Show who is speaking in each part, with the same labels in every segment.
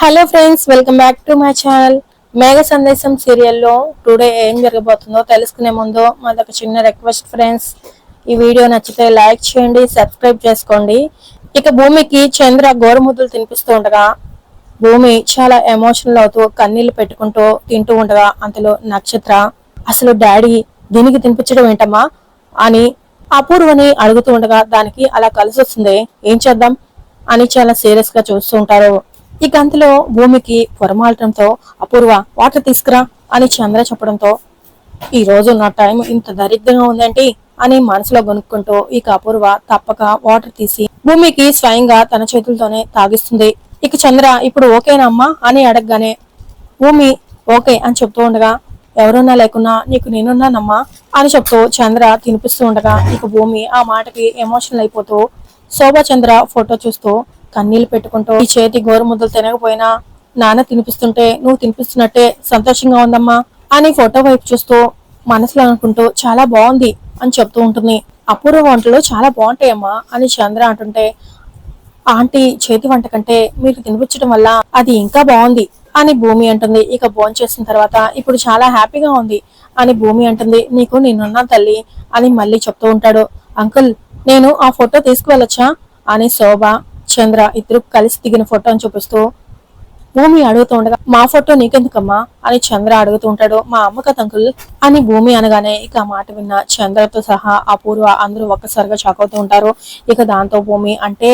Speaker 1: Hello friends welcome back to my channel. Megha Sandesam సీరియల్లో today ఏం జరగబోతుందో తెలుసుకునే ముందు మాదొక చిన్న రిక్వెస్ట్ ఫ్రెండ్స్. ఈ వీడియో నచ్చితే లైక్ చేయండి సబ్స్క్రైబ్ చేసుకోండి. ఇక భూమికి చంద్ర గోరుముద్దులు తినిపిస్తూ ఉండగా భూమి చాలా ఎమోషనల్ అవుతూ కన్నీళ్ళు పెట్టుకుంటూ తింటూ ఉండగా అంతలో నక్షత్ర అసలు డాడీ దీనికి తినిపించడం ఏంటమ్మా? అని అపూర్వని అడుగుతూ ఉండగా దానికి అలా కలిసి వస్తుంది ఏం చేద్దాం? అని చాలా సీరియస్గా చూస్తూ ఉంటారు. ఈ గంతలో భూమికి పొరమాలటంతో అపూర్వ వాటర్ తీసుకురా అని చంద్ర చెప్పడంతో ఈ రోజు నా టైం ఇంత దరిద్రంగా ఉందేంటి అని మనసులో గొనుక్కుంటూ ఇక అపూర్వ తప్పక వాటర్ తీసి భూమికి స్వయంగా తన చేతులతోనే తాగిస్తుంది. ఇక చంద్ర ఇప్పుడు ఓకేనమ్మా అని అడగగానే భూమి ఓకే అని చెప్తూ ఉండగా ఎవరున్నా లేకున్నా నీకు నేనున్నానమ్మా అని చెప్తూ చంద్ర తినిపిస్తూ ఉండగా ఇక భూమి ఆ మాటకి ఎమోషనల్ అయిపోతూ శోభా చంద్ర ఫోటో చూస్తూ కన్నీళ్ళు పెట్టుకుంటూ ఈ చేతి గోరుముద్దలు తినకపోయినా నాన్న తినిపిస్తుంటే నువ్వు తినిపిస్తున్నట్టే సంతోషంగా ఉందమ్మా అని ఫోటో వైపు చూస్తూ మనసులో అనుకుంటూ చాలా బాగుంది అని చెప్తూ ఉంటుంది. అపూర్వ వంటలు చాలా బాగుంటాయమ్మా అని చంద్ర అంటుంటే ఆంటీ చేతి వంట కంటే మీరు తినిపించడం వల్ల అది ఇంకా బాగుంది అని భూమి అంటుంది. ఇక భోజనం చేసిన తర్వాత ఇప్పుడు చాలా హ్యాపీగా ఉంది అని భూమి అంటుంది. నీకు నేనున్నా తల్లి అని మళ్ళీ చెప్తూ ఉంటాడు. అంకుల్ నేను ఆ ఫోటో తీసుకువెళ్ళొచ్చా అని శోభ చంద్ర ఇద్దరు కలిసి దిగిన ఫోటో అని చూపిస్తూ భూమి అడుగుతూ ఉండగా మా ఫోటో నీకెందుకమ్మా? అని చంద్ర అడుగుతూ ఉంటాడు. మా అమ్మ కదా అని భూమి అనగానే ఇక ఆ మాట విన్న చంద్రతో సహా అపూర్వ అందరూ ఒక్కసారిగా షాక్ అవుతూ ఉంటారు. ఇక దాంతో భూమి అంటే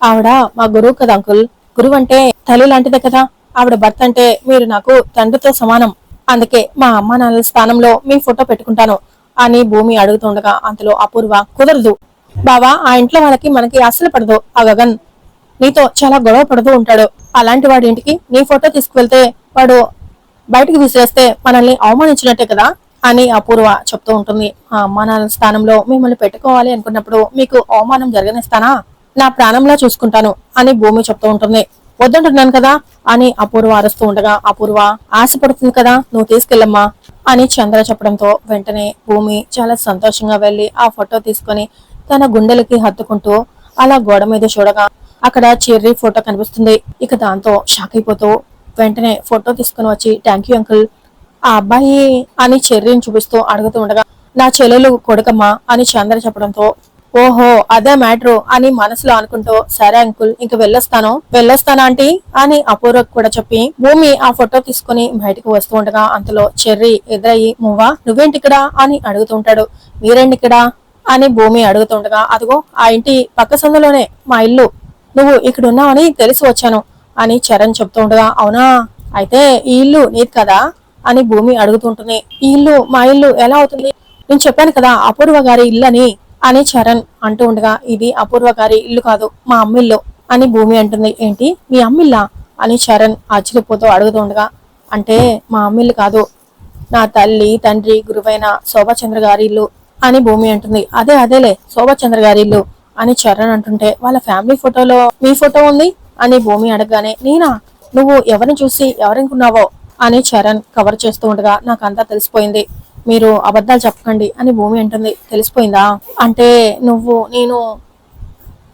Speaker 1: ఆవిడ మా గురువు కదా అంకుల్. గురువు అంటే తల్లి లాంటిదే కదా. ఆవిడ భర్త అంటే మీరు నాకు తండ్రితో సమానం. అందుకే మా అమ్మ నాన్నల స్థానంలో మీ ఫోటో పెట్టుకుంటాను అని భూమి అడుగుతుండగా అంతలో అపూర్వ కుదరదు. బావా ఆ ఇంట్లో వాళ్ళకి మనకి అసలు పడదు ఆ గగన్. నీతో చాలా గొడవ పడుతూ ఉంటాడు. అలాంటి వాడి ఇంటికి నీ ఫోటో తీసుకువెళ్తే వాడు బయటకు విసిరేస్తే మనల్ని అవమానించినట్టే కదా అని అపూర్వ చెప్తూ ఉంటుంది. ఆ అమ్మానాన్న స్థానంలో మిమ్మల్ని పెట్టుకోవాలి అనుకున్నప్పుడు మీకు అవమానం జరగనిస్తానా నా ప్రాణంలా చూసుకుంటాను అని భూమి చెప్తూ ఉంటుంది. వద్దంటున్నాను కదా అని అపూర్వ అరుస్తూ ఉండగా అపూర్వ ఆశపడుతుంది కదా నువ్వు తీసుకెళ్ళమ్మా అని చంద్ర చెప్పడంతో వెంటనే భూమి చాలా సంతోషంగా వెళ్ళి ఆ ఫోటో తీసుకొని తన గుండెలకి హత్తుకుంటూ అలా గోడ మీద చూడగా అక్కడ చెర్రీ ఫోటో కనిపిస్తుంది. ఇక దాంతో షాక్ అయిపోతూ వెంటనే ఫోటో తీసుకుని వచ్చి థ్యాంక్ యూ అంకుల్ ఆ అబ్బాయి అని చెర్రీని చూపిస్తూ అడుగుతూ ఉండగా నా చెల్లెలు కొడుకమ్మా అని చంద్ర చెప్పడంతో ఓహో అదే మ్యాటరు అని మనసులో అనుకుంటూ సరే అంకుల్ ఇంక వెళ్ళొస్తాను. వెళ్ళొస్తానా ఆంటీ? అని అపూర్వకు కూడా చెప్పి భూమి ఆ ఫోటో తీసుకుని బయటకు వస్తూ ఉండగా అంతలో చెర్రీ ఎదురయ్యి మువ్వా నువ్వేంటి ఇక్కడ? అని అడుగుతుంటాడు మీరేంటి ఇక్కడ అని భూమి అడుగుతుండగా అదిగో ఆ ఇంటి పక్క సందులోనే మా ఇల్లు. నువ్వు ఇక్కడ ఉన్నావని తెలిసి వచ్చాను అని చరణ్ చెప్తుండగా అవునా? అయితే ఈ ఇల్లు నీది కదా? అని భూమి అడుగుతుంటుంది. ఈ ఇల్లు మా ఇల్లు ఎలా అవుతుంది? నేను చెప్పాను కదా అపూర్వ గారి ఇల్లు అని అని చరణ్ అంటూ ఉండగా ఇది అపూర్వ గారి ఇల్లు కాదు మా అమ్మిల్లు అని భూమి అంటుంది. ఏంటి? మీ అమ్మిల్లా? అని చరణ్ ఆశ్చర్యపోతూ అడుగుతుండగా అంటే మా అమ్మిల్లు కాదు. నా తల్లి తండ్రి గురువైన శోభాచంద్ర గారి ఇల్లు. అని భూమి అంటుంది. అదే అదేలే శోభాచంద్ర గారి ఇల్లు అని చరణ్ అంటుంటే వాళ్ళ ఫ్యామిలీ ఫోటోలో మీ ఫోటో ఉంది? అని భూమి అడగగానే నేనా నువ్వు ఎవరిని చూసి ఎవరనుకున్నావో అని చరణ్ కవర్ చేస్తూ ఉండగా నాకు అంతా తెలిసిపోయింది. మీరు అబద్ధాలు చెప్పకండి అని భూమి అంటుంది. తెలిసిపోయిందా? అంటే నువ్వు నేను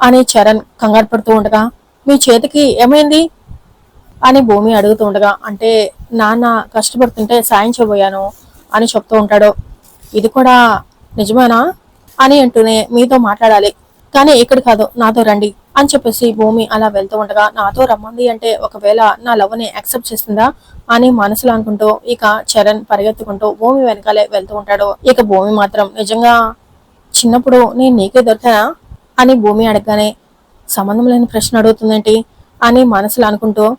Speaker 1: అని చరణ్ కంగారు పడుతూ ఉండగా మీ చేతికి ఏమైంది? అని భూమి అడుగుతూ ఉండగా అంటే నాన్న కష్టపడుతుంటే సాయం చేయబోయాను అని చెప్తూ ఉంటాడు. ఇది కూడా నిజమేనా? అని అంటూనే మీతో మాట్లాడాలి. కానీ ఇక్కడ కాదు నాతో రండి అని చెప్పేసి భూమి అలా వెళ్తూ ఉండగా నాతో రమ్మంది అంటే ఒకవేళ నా లవ్ని యాక్సెప్ట్ చేస్తుందా అని మనసులో అనుకుంటూ ఇక చరణ్ పరిగెత్తుకుంటూ భూమి వెనకాలే వెళ్తూ ఉంటాడు. ఇక భూమి మాత్రం నిజంగా చిన్నప్పుడు నేను నీకే దొరికానా? అని భూమి అడగగానే సంబంధం లేని ప్రశ్న అడుగుతుందేంటి? అని మనసులో అనుకుంటూ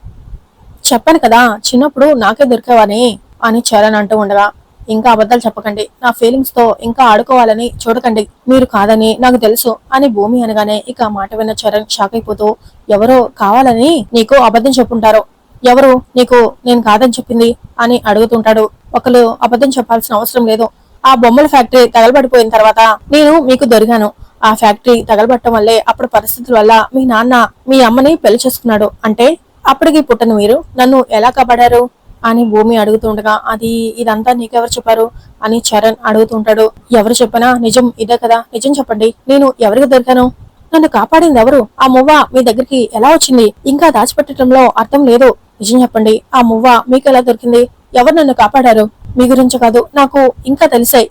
Speaker 1: చెప్పాను కదా చిన్నప్పుడు నాకే దొరికావని అని చరణ్ అంటూ ఉండగా ఇంకా అబద్ధాలు చెప్పకండి. నా ఫీలింగ్స్తో ఇంకా ఆడుకోవాలని చూడకండి. మీరు కాదని నాకు తెలుసు అని భూమి అనగానే ఇక మాట విన్న చరణ్ షాక్ అయిపోతూ ఎవరో కావాలని నీకు అబద్ధం చెప్పుంటారు? ఎవరు? నీకు నేను కాదని చెప్పింది? అని అడుగుతుంటాడు. ఒకరు అబద్ధం చెప్పాల్సిన అవసరం లేదు. ఆ బొమ్మల ఫ్యాక్టరీ తగలబడిపోయిన తర్వాత నేను మీకు దొరికాను. ఆ ఫ్యాక్టరీ తగలబట్టడం వల్లే అప్పుడు పరిస్థితుల వల్ల మీ నాన్న మీ అమ్మని పెళ్ళి చేసుకున్నాడు. అంటే అప్పటికి పుట్టను మీరు నన్ను ఎలా కాపాడారు? అని భూమి అడుగుతుండగా అది ఇదంతా నీకెవరు చెప్పారు? అని చరణ్ అడుగుతుంటాడు ఎవరు చెప్పనా నిజం ఇదే కదా? నిజం చెప్పండి. నేను ఎవరికి దొరికాను? నన్ను కాపాడింది ఎవరు? ఆ మువ్వ మీ దగ్గరికి ఎలా వచ్చింది? ఇంకా దాచిపెట్టడంలో అర్థం లేదు. నిజం చెప్పండి. ఆ మువ్వ మీకు ఎలా దొరికింది? ఎవరు నన్ను కాపాడారు? మీ గురించి కాదు నాకు ఇంకా తెలిసాయి.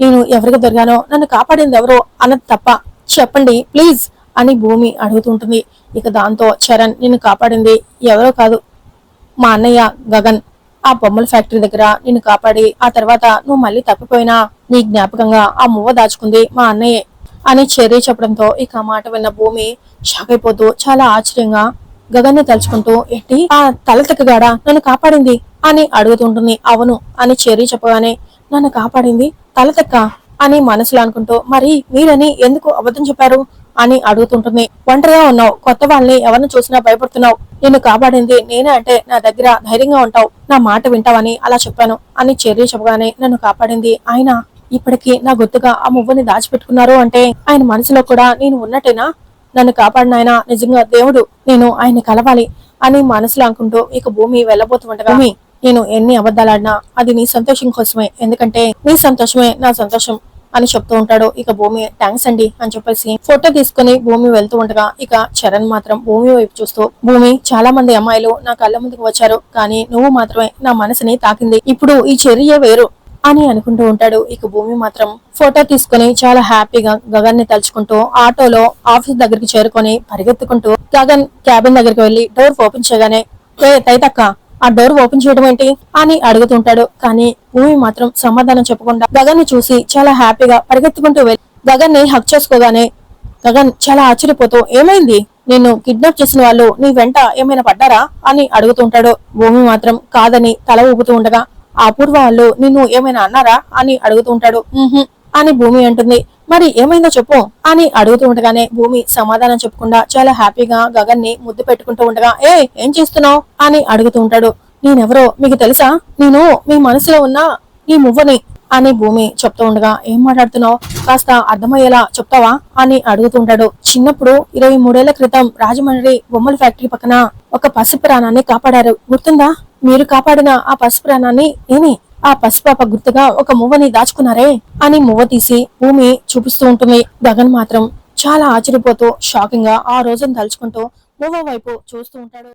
Speaker 1: నేను ఎవరికి దొరికానో నన్ను కాపాడింది ఎవరో అన్నది తప్ప చెప్పండి ప్లీజ్ అని భూమి అడుగుతుంటుంది ఇక దాంతో చరణ్ నిన్ను కాపాడింది ఎవరో కాదు. మా అన్నయ్య గగన్ ఆ బొమ్మల ఫ్యాక్టరీ దగ్గర నిన్ను కాపాడి ఆ తర్వాత నువ్వు మళ్ళీ తప్పిపోయినా నీ జ్ఞాపకంగా ఆ మువ్వ దాచుకుంది మా అన్నయ్యే అని చెర్రీ చెప్పడంతో ఇక ఆ మాట విన్న భూమి షాక్ అయిపోతూ చాలా ఆశ్చర్యంగా గగన్ని తలుచుకుంటూ ఏంటి? ఆ తలతెక్కగాడ నన్ను కాపాడింది? అని అడుగుతుంటుంది అవును అని చెర్రీ చెప్పగానే నన్ను కాపాడింది తలతెక్క అని మనసులో అనుకుంటూ మరి మీరని ఎందుకు అబద్ధం చెప్పారు? అని అడుగుతుంటుంది. ఒంటరిగా ఉన్నావు. కొత్త వాళ్ళని ఎవరిని చూసినా భయపడుతున్నావు. నిన్ను కాపాడింది నేనే అంటే నా దగ్గర ధైర్యంగా ఉంటావు. నా మాట వింటావని అలా చెప్పాను. అని చెర్రీ చెప్పగానే నన్ను కాపాడింది ఆయన. ఇప్పటికీ నా గుర్తుగా ఆ మువ్వని దాచిపెట్టుకున్నారు అంటే ఆయన మనసులో కూడా నేను ఉన్నట్టేనా? నన్ను కాపాడిన ఆయన నిజంగా దేవుడు. నేను ఆయన కలవాలి అని మనసులో అనుకుంటూ ఇక భూమి వెళ్ళబోతుండగా నేను ఎన్ని అబద్ధాలాడినా అది నీ సంతోషం కోసమే. ఎందుకంటే నీ సంతోషమే నా సంతోషం. అని చెప్తూ ఉంటాడు. ఇక భూమి థ్యాంక్స్ అండి అని చెప్పేసి ఫోటో తీసుకుని భూమి వెళ్తూ ఉండగా ఇక చరణ్ మాత్రం భూమి వైపు చూస్తూ భూమి చాలా మంది అమ్మాయిలు నా కళ్ళ ముందుకు వచ్చారు కానీ నువ్వు మాత్రమే నా మనసుని తాకింది. ఇప్పుడు ఈ చర్య వేరు అని అనుకుంటూ ఉంటాడు. ఇక భూమి మాత్రం ఫోటో తీసుకుని చాలా హ్యాపీగా గగన్ని తలుచుకుంటూ ఆటోలో ఆఫీస్ దగ్గరికి చేరుకొని పరిగెత్తుకుంటూ గగన్ క్యాబిన్ దగ్గరికి వెళ్ళి డోర్ ఓపెన్ చేయగానే ఏ తైతక్క ఆ డోర్ ఓపెన్ చేయడం ఏంటి అని అడుగుతుంటాడు. కానీ భూమి మాత్రం సమాధానం చెప్పకుండా గగన్ని చూసి చాలా హ్యాపీగా పరిగెత్తుకుంటూ వెళ్ళి గగన్ని హక్ చేసుకోగానే గగన్ చాలా ఆశ్చర్యపోతూ ఏమైంది? నిన్ను కిడ్నాప్ చేసిన వాళ్ళు నీ వెంట ఏమైనా పడ్డారా? అని అడుగుతుంటాడు. భూమి మాత్రం కాదని తల ఊపుతూ ఉండగా అపూర్వ వాళ్ళు నిన్ను ఏమైనా అన్నారా? అని అడుగుతుంటాడు. అని భూమి అంటుంది. మరి ఏమైందో చెప్పు అని అడుగుతూ ఉండగానే భూమి సమాధానం చెప్పకుండా చాలా హ్యాపీగా గగన్ని ముద్దు పెట్టుకుంటూ ఉండగా ఏ ఏం చేస్తున్నావు? అని అడుగుతూ ఉంటాడు. నేనెవరో? మీకు తెలుసా? నేను మీ మనసులో ఉన్న ఈ మువ్వని అని భూమి చెప్తూ ఉండగా ఏం మాట్లాడుతున్నావు? కాస్త అర్థమయ్యేలా చెప్తావా? అని అడుగుతుంటాడు చిన్నప్పుడు ఇరవై మూడేళ్ళ క్రితం రాజమండ్రి బొమ్మల ఫ్యాక్టరీ పక్కన ఒక పసుపు ప్రాణాన్ని కాపాడారు. గుర్తుందా? మీరు కాపాడిన ఆ పసుపు ప్రాణాన్ని నేనే ఆ పసిపాప గుర్తుగా ఒక మువ్వని దాచుకున్నారే అని మువ్వ తీసి భూమి చూపిస్తూ ఉంటుంది. గగన్ మాత్రం చాలా ఆశ్చర్యపోతూ షాకింగ్గా ఆ రోజును తలుచుకుంటూ మువ్వ వైపు చూస్తూ ఉంటాడు.